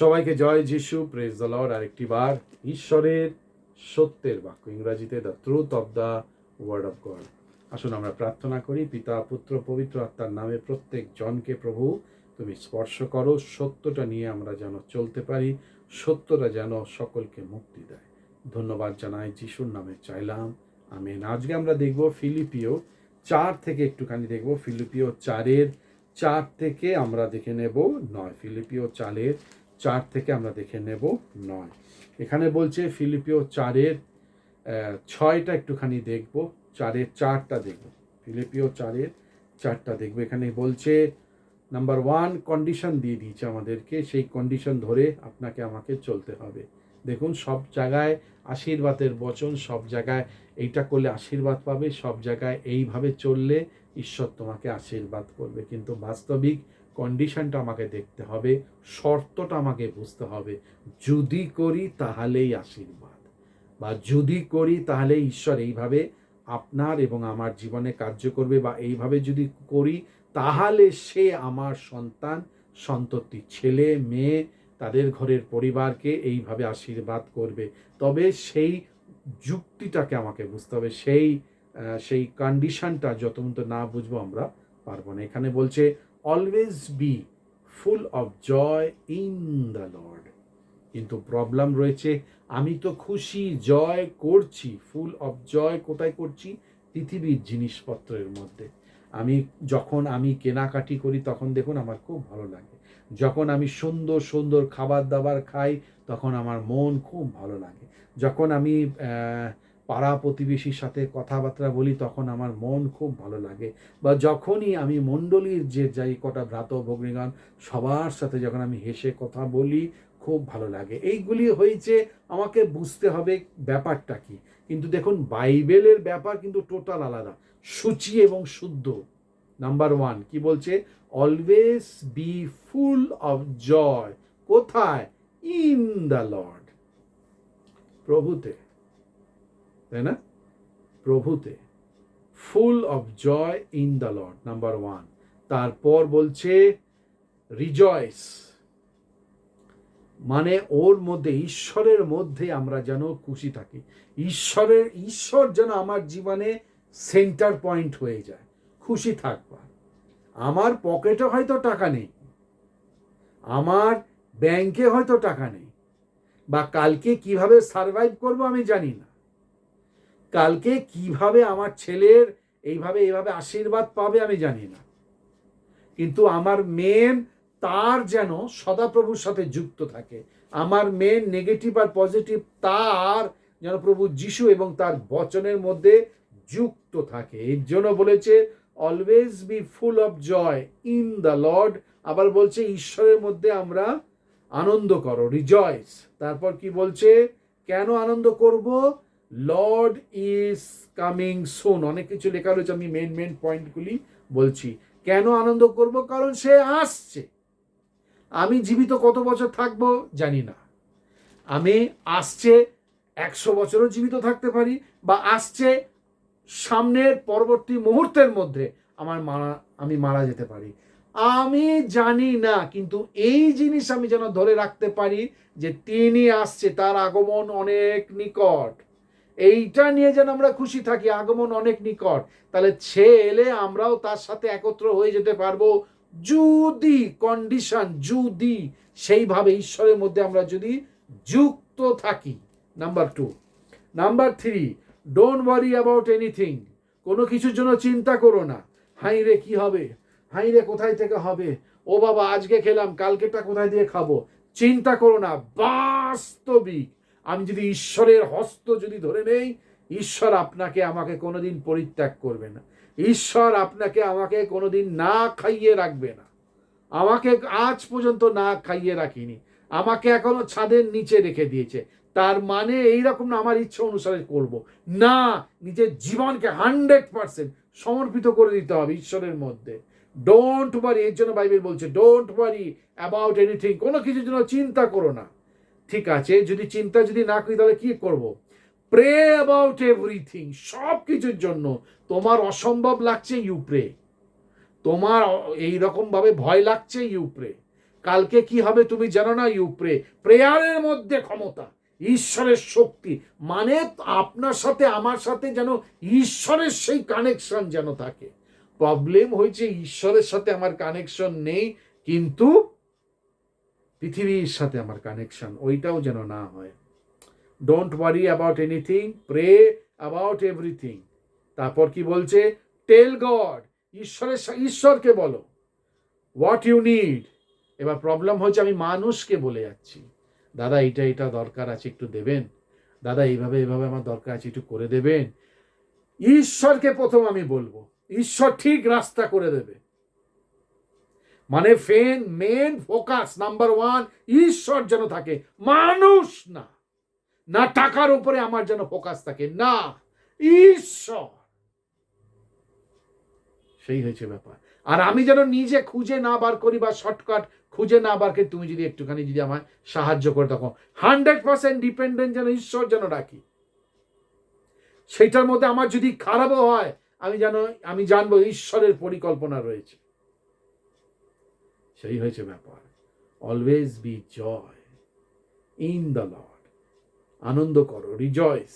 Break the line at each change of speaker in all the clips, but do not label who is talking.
সবাইকে জয় যিশু praise the Lord আরেকটি বার, ঈশ্বরের সত্যের বাক্য, ইংরাজিতে the truth of the word of God আসুন আমরা প্রার্থনা করি, পিতা, পুত্র, পবিত্র আত্মার নামে প্রত্যেক জনকে, প্রভু, তুমি স্পর্শ করো, সত্যটা নিয়ে আমরা যেন চলতে পারি, সত্যটা যেন সকলকে মুক্তি দেয়। ধন্যবাদ জানাই, যিশুর নামে চাইলাম, আমেন। আজকে আমরা দেখব ফিলিপিও চার থেকে, একটুখানি দেখব ফিলিপিও চারের চার থেকে আমরা দেখে নেব নয়। ফিলিপিও চারের চার থেকে আমরা দেখে নেব নয়। এখানে বলছে ফিলিপিও চারের ছয়টা একটুখানি দেখব, চারের চারটা দেখব। ফিলিপিও চারের চারটা দেখব। এখানে বলছে নাম্বার ওয়ান কন্ডিশন দিয়ে দিয়েছে আমাদেরকে। সেই কন্ডিশন ধরে আপনাকে আমাকে চলতে হবে। দেখুন, সব জায়গায় আশীর্বাদের বচন, সব জায়গায় এইটা করলে আশীর্বাদ পাবে, সব জায়গায় এইভাবে চললে ঈশ্বর তোমাকে আশীর্বাদ করবে। কিন্তু বাস্তবিক কন্ডিশনটা আমাকে দেখতে হবে, শর্তটা আমাকে বুঝতে হবে। যদি করি তাহলেই আশীর্বাদ। বা যদি করি তাহলে ঈশ্বর এইভাবে আপনার এবং আমার জীবনে কার্য করবে বা এইভাবে যদি করি তাহলে সে আমার সন্তান, সন্ততি, ছেলে, মেয়ে, তাদের ঘরের পরিবারকে এইভাবে আশীর্বাদ করবে। তবে সেই যুক্তিটাকে আমাকে বুঝতে হবে, সেই সেই কন্ডিশনটা যত না বুঝব আমরা পারব না। এখানে বলছে always be full of joy in the lord কিন্তু প্রবলেম রয়েছে, আমি তো খুশি, জয় করছি ফুল অফ জয় কোথায় করছি? পৃথিবীর জিনিসপত্রের মধ্যে। আমি যখন আমি কেনাকাটি করি, তখন দেখুন আমার খুব ভালো লাগে। যখন আমি সুন্দর সুন্দর খাবার দাবার খাই, তখন আমার মন খুব ভালো লাগে। যখন আমি পাড়া প্রতিবেশীর সাথে কথাবার্তা বলি, তখন আমার মন খুব ভালো লাগে। বা যখনই আমি মণ্ডলীর যে যাই কটা ভ্রাত ভগ্নীগণ, সবার সাথে যখন আমি হেসে কথা বলি, খুব ভালো লাগে। এইগুলি হয়েছে, আমাকে বুঝতে হবে ব্যাপারটা কি। কিন্তু দেখুন, বাইবেলের ব্যাপার কিন্তু টোটাল আলাদা। সূচি এবং শুদ্ধ। নাম্বার ওয়ান, কি বলছে? Always be full of joy কোথায়? ইন দ্য লর্ড প্রভুতে। তাই না? প্রভুতে full of joy in the lord number one তারপর বলছে রিজয়েস মানে ওর মধ্যে, ঈশ্বরের মধ্যে আমরা যেন খুশি থাকি। ঈশ্বরের, ঈশ্বর যেন আমার জীবনে সেন্টার পয়েন্ট হয়ে যায়। খুশি থাকবার আমার পকেটে হয়তো টাকা নেই। আমার ব্যাংকে হয়তো টাকা নেই। বা কালকে কীভাবে সারভাইভ করব আমি জানি না। কালকে কীভাবে আমার ছেলের এইভাবে এইভাবে আশীর্বাদ পাবে আমি জানি না। কিন্তু আমার মেন তার যেন সদাপ্রভুর সাথে যুক্ত থাকে। আমার মেন নেগেটিভ আর পজিটিভ তার যেন প্রভু যিশু এবং তার বচনের মধ্যে যুক্ত থাকে। এর জন্য বলেছে always be full of joy in the lord আবার বলছে, ঈশ্বরের মধ্যে আমরা আনন্দ করো রিজয়েস তারপর কি বলছে, কেন আনন্দ করব? লর্ড ইজ কামিং সুন অনেক কিছু লেখা রয়েছে, আমি মেন মেন পয়েন্টগুলি বলছি। কেন আনন্দ করব? কারণ সে আসছে। আমি জীবিত কত বছর থাকব জানি না। আমি আসছে একশো বছরও জীবিত থাকতে পারি বা আসছে সামনের পরবর্তী মুহূর্তের মধ্যে আমার মারা, আমি মারা যেতে পারি। আমি জানি না, কিন্তু এই জিনিস আমি যেন ধরে রাখতে পারি যে তিনি আসছে, তার আগমন অনেক নিকট। এইটা নিয়ে যেন আমরা খুশি থাকি, আগমন অনেক নিকট। তাহলে সে এলে আমরাও তার সাথে একত্র হয়ে যেতে পারব। যদি কন্ডিশন যদি সেইভাবে ঈশ্বরের মধ্যে আমরা যদি যুক্ত থাকি। Number two number three don't worry about anything কোনো কিছুর জন্য চিন্তা করো না। হাই রে, কি হবে? হাই রে, কোথায় থেকে হবে? ও বাবা, আজকে খেলাম কালকেটা কোথায় দিয়ে খাব? চিন্তা করো না, বাস্তবিক। আমি যদি ঈশ্বরের হস্ত যদি ধরে নেই, ঈশ্বর আপনাকে আমাকে কোনোদিন পরিত্যাগ করবে না। ঈশ্বর আপনাকে আমাকে কোনোদিন না খাইয়ে রাখবে না। আমাকে আজ পর্যন্ত না খাইয়ে রাখিনি। আমাকে এখনও ছাদের নিচে রেখে দিয়েছে। তার মানে এইরকম না, আমার ইচ্ছা অনুসারে করব। না, নিজের জীবনকে হান্ড্রেড পার্সেন্ট সমর্পিত করে দিতে হবে ঈশ্বরের মধ্যে। ডোন্ট ওয়ারি এর জন্য বাইবেল বলছে ডোন্ট ওয়ারি অ্যাবাউট এনিথিং কোনো কিছুর জন্য চিন্তা করো না। ঠিক আছে, যদি চিন্তা যদি না করি, তাহলে কি করব? প্রে অ্যাবাউট এভরিথিং সব কিছুর জন্য। তোমার অসম্ভব লাগছে ইউ প্রে তোমার এই ভাবে ভয় লাগছে ইউ প্রে কালকে কি হবে তুমি জানো না ইউ প্রে প্রেয়ারের মধ্যে ক্ষমতা, ঈশ্বরের শক্তি। মানে আপনার সাথে, আমার সাথে যেন ঈশ্বরের সেই কানেকশন যেন থাকে। প্রবলেম হয়েছে, ঈশ্বরের সাথে আমার কানেকশন নেই, কিন্তু পৃথিবীর সাথে আমার কানেকশন ওইটাও যেন না হয়। Don't worry about anything pray about everything তারপর কি বলছে? টেল গড ঈশ্বরের ঈশ্বরকে বলো। হোয়াট ইউ নিড এবার প্রবলেম হচ্ছে আমি মানুষকে বলে যাচ্ছি। দাদা এটা এটা দরকার আছে, একটু দেবেন? দাদা, এইভাবে এইভাবে আমার দরকার আছে, একটু করে দেবেন? ঈশ্বরকে প্রথম আমি বলব। ঈশ্বর ঠিক রাস্তা করে দেবে। মানে ফেন, মেন ফোকাস, নাম্বার ওয়ান, ঈশ্বর যেন থাকে। মানুষ না। না টাকার উপরে আমার যেন ফোকাস থাকে, না। ঈশ্বর। সেই হয়েছে ব্যাপার। আর আমি যেন নিজে খুঁজে না বার করি বা শর্টকাট খুঁজে না বার করি, তুমি যদি একটুখানি যদি আমায় সাহায্য করে তখন হান্ড্রেড পার্সেন্ট ডিপেন্ডেন্ট যেন ঈশ্বর যেন রাখি সেইটার মধ্যে আমার যদি খারাপও হয়, আমি যেন, আমি জানব ঈশ্বরের পরিকল্পনা রয়েছে। সেই হয়েছে ব্যাপার। Always be joy in the lord আনন্দ করো রিজয়েস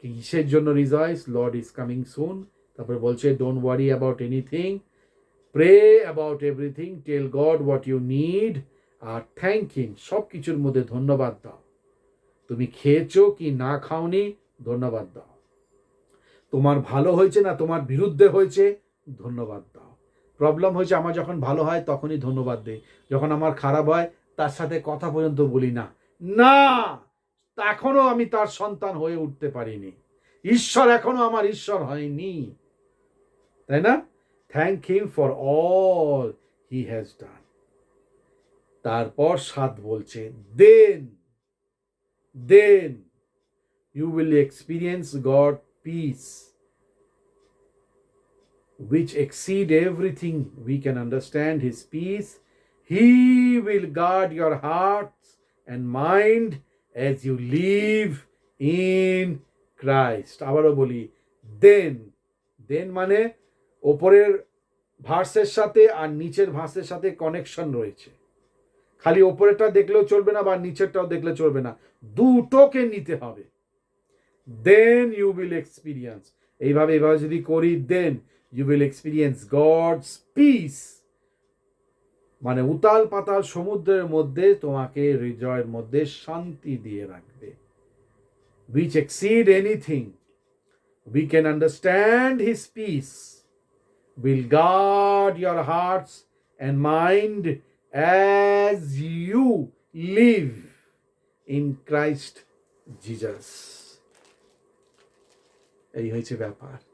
কিসের জন্য rejoice lord is coming soon তারপরে বলছে don't worry about anything pray about everything tell God what you need R thank him সব কিছুর মধ্যে ধন্যবাদ দাও। তুমি খেয়েছো কি না খাওনি? ধন্যবাদ দাও। তোমার ভালো হয়েছে না তোমার বিরুদ্ধে হয়েছে? ধন্যবাদ দাও। প্রবলেম হয়েছে, আমার যখন ভালো হয়, তখনই ধন্যবাদ দেই। যখন আমার খারাপ হয়, তার সাথে কথা পর্যন্ত বলি না। না! এখনও আমি তার সন্তান হয়ে উঠতে পারিনি। ঈশ্বর এখনও আমার ঈশ্বর হয়নি। তাই না? Thank him for all he has done তারপর সাত বলছে then then you will experience God peace which exceed everything we can understand his peace, he will guard your hearts and mind as you live in Christ. আবারও বলি দেন দেন মানে ওপরের ভার্সের সাথে আর নিচের ভার্সের সাথে কানেকশন রয়েছে। খালি ওপরেরটা দেখলেও চলবে না বা নিচেরটাও দেখলে চলবে না। দুটোকে নিতে হবে। দেন ইউ উইল এক্সপিরিয়েন্স এইভাবে এইভাবে যদি করি then you will experience God's peace মানে উতাল পাতাল সমুদ্রের মধ্যে তোমাকে হৃদয়ের মধ্যে শান্তি দিয়ে রাখবে which exceed anything we can understand his peace will guard your hearts and mind as you live in Christ Jesus এই হয়েছে ব্যাপার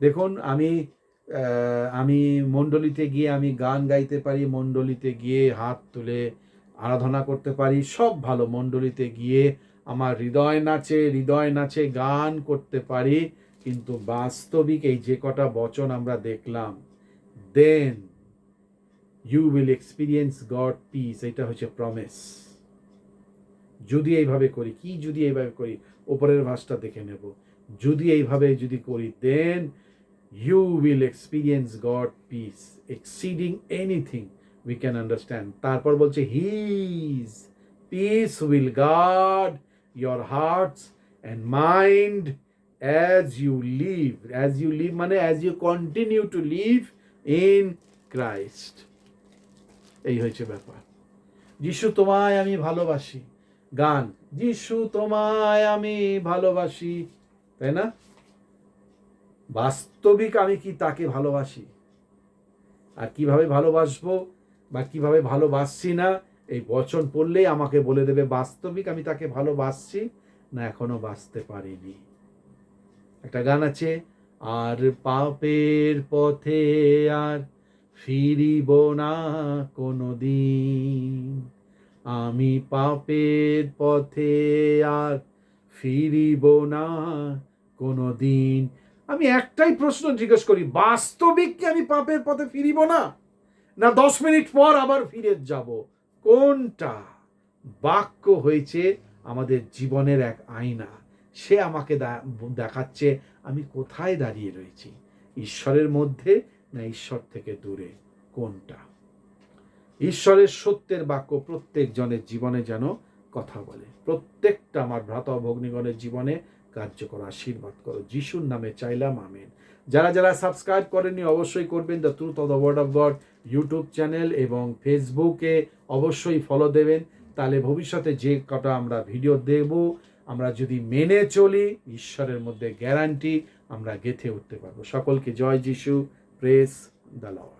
দেখুন, আমি আমি মণ্ডলীতে গিয়ে আমি গান গাইতে পারি, মণ্ডলীতে গিয়ে হাত তুলে আরাধনা করতে পারি, সব ভালো। মণ্ডলীতে গিয়ে আমার হৃদয় নাচে হৃদয় নাচে গান করতে পারি, কিন্তু বাস্তবিক এই যে কটা বচন আমরা দেখলাম then you will experience God peace এটা হচ্ছে প্রমিস যদি এইভাবে করি, কি যদি এইভাবে করি ওপরের ভাষটা দেখে নেব। যদি এইভাবে যদি করি দেন you will experience God peace exceeding anything we can understand তারপর বলছে his peace will guard your hearts and mind as you live as you live মানে as you continue to live in Christ এই হয়েছে ব্যাপার যিশু তোমায় আমি ভালোবাসি গান যিশু তোমায় আমি ভালোবাসি তাই না বাস্তবিক আমি কি তাকে ভালোবাসি? আর কীভাবে ভালোবাসবো বা কীভাবে ভালোবাসছি না, এই বচন পড়লেই আমাকে বলে দেবে, বাস্তবিক আমি তাকে ভালোবাসছি না এখনও বাঁচতে পারিনি। একটা গান আছে, আর পাপের পথে আর ফিরিব না কোনো দিন আমি পাপের পথে আর ফিরিব না কোনো দিন আমি একটাই প্রশ্ন জিজ্ঞেস করি বাস্তবিক কি আমি পাপের পথে ফিরিব না? না দশ মিনিট পর আবার ফিরে যাব? কোনটা? বাক্য হয়েছে, আমাদের জীবনের এক আয়না। সে আমাকে দেখাচ্ছে, আমি কোথায় দাঁড়িয়ে রয়েছি? ঈশ্বরের মধ্যে না ঈশ্বর থেকে দূরে? কোনটা? ঈশ্বরের সত্যের বাক্য প্রত্যেক জনের জীবনে যেন কথা বলে। প্রত্যেকটা আমার ভ্রাতা ভগ্নীগণের জীবনে কার্যকর আশীর্বাদ করো। যিশুর নামে চাইলাম, আমেন। যারা যারা সাবস্ক্রাইব করেননি, অবশ্যই করবেন। The truth of the word of God YouTube channel এবং ফেসবুকে অবশ্যই ফলো দেবেন। তাহলে ভবিষ্যতে যে কটা আমরা ভিডিও দেব, আমরা যদি মেনে চলি, ঈশ্বরের মধ্যে গ্যারান্টি আমরা গেথে উঠতে পারব। সকলকে জয় যিশু, প্রেস দ্য লর্ড।